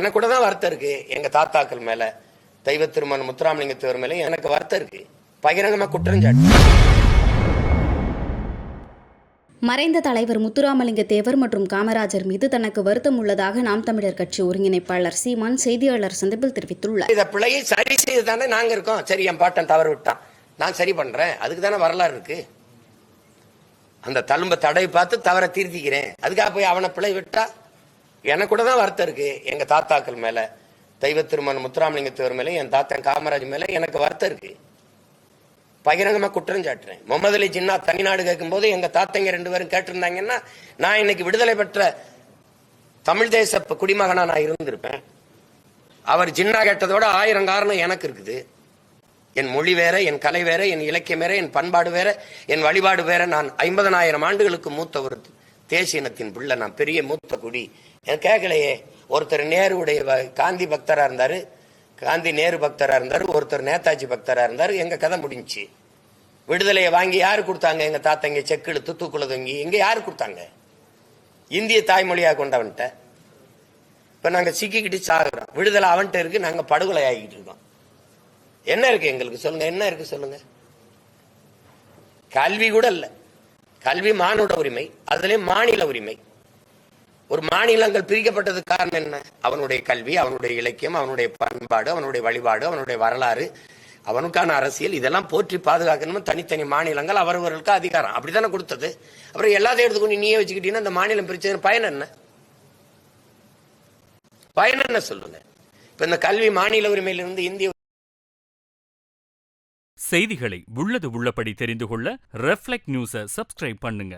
எனக்கு கூட தான் வருத்தம் இருக்கு. எங்க தாத்தாக்கள் மேல தெய்வ திருமண முத்துராமலிங்க தேவர் மேல எனக்கு வருத்தம் இருக்கு. பகிரங்கமா குற்றஞ்சாட்டு மறைந்த தலைவர் முத்துராமலிங்க தேவர் மற்றும் காமராஜர் மீது தனக்கு வருத்தம் உள்ளதாக நாம் தமிழர் கட்சி ஒருங்கிணைப்பாளர் சீமான் செய்தியாளர் சந்திப்பில் தெரிவித்துள்ளார். இத பிழையை சரி செய்து தானே நாங்க இருக்கோம். சரி என் பாட்டன் தவறு விட்டான். நான் சரி பண்றேன். அதுக்கு தானே வரலாறு இருக்கு. அந்த தழும்ப தடவை பார்த்து தவறை திருத்திக்கிறேன். அதுக்காக போய் அவனை பிழை விட்டா? எனக்கு கூட தான் வருத்தம் இருக்கு. எங்க தாத்தாக்கள் மேல தெய்வ திருமண முத்துராமலிங்க தேவர் மேல என் தாத்தன் காமராஜ் மேல எனக்கு வருத்தம் இருக்கு. பகிரங்கமா குற்றம் சாட்டுறேன். முகமது அலி ஜின்னா தனிநாடு கேட்கும்போது எங்க தாத்தங்க ரெண்டு பேரும் கேட்டிருந்தாங்கன்னா நான் இன்னைக்கு விடுதலை பெற்ற தமிழ் தேச குடிமகனா நான் இருந்திருப்பேன். அவர் ஜின்னா கேட்டதோட ஆயிரம் காரணம் எனக்கு இருக்குது. என் மொழி வேற என் கலை வேற என் இலக்கியம் வேற என் பண்பாடு வேற என் வழிபாடு வேற. நான் ஐம்பதனாயிரம் ஆண்டுகளுக்கு மூத்த ஒரு தேசிய இனத்தின் பிள்ளை நான் பெரிய மூத்த குடி. கேட்கலையே ஒருத்தர் நேருடைய வ- காந்தி பக்தராக இருந்தார். காந்தி நேரு பக்தராக இருந்தார். ஒருத்தர் நேதாஜி பக்தராக இருந்தார். எங்கள் கதை முடிஞ்சுச்சு. விடுதலையை வாங்கி யார் கொடுத்தாங்க? எங்கள் தாத்தங்க செக்கு துத்துக்குள்ள தொங்கி இங்கே யாரு கொடுத்தாங்க? இந்திய தாய்மொழியாக கொண்டவன்ட்ட. இப்போ நாங்கள் சிக்கிக்கிட்டு சாகுறோம். விடுதலை அவன்கிட்ட இருக்கு. நாங்கள் படுகொலை ஆகிக்கிட்டு இருக்கோம். என்ன இருக்குது எங்களுக்கு? சொல்லுங்கள் என்ன இருக்குது சொல்லுங்கள் கல்வி கூட இல்லை. கல்வி மானுட உரிமை. அதுலேயும் மாநில உரிமை. ஒரு மாநிலங்கள் பிரிக்கப்பட்டதுக்கு காரணம் என்ன? அவனுடைய கல்வி அவனுடைய இலக்கியம் அவனுடைய பண்பாடு அவனுடைய வழிபாடு அவனுடைய வரலாறு அவனுக்கான அரசியல் இதெல்லாம் போற்றி பாதுகாக்கணும் தனித்தனி மாநிலங்கள் அவரவர்களுக்கு அதிகாரம். அப்படித்தானே கொடுத்தது? அப்புறம் எல்லாத்தையும் எடுத்துக்கொண்டு நீயே வச்சுக்கிட்டீங்கன்னா இந்த மாநிலம் பிரிச்சது பயன் என்ன? பயன் என்ன சொல்லுங்க? இப்ப இந்த கல்வி மாநில உரிமையிலிருந்து இந்திய செய்திகளை உள்ளது உள்ளபடி தெரிந்து கொள்ள ரெஃப்ளெக்ட் நியூஸை சப்ஸ்கிரைப் பண்ணுங்க.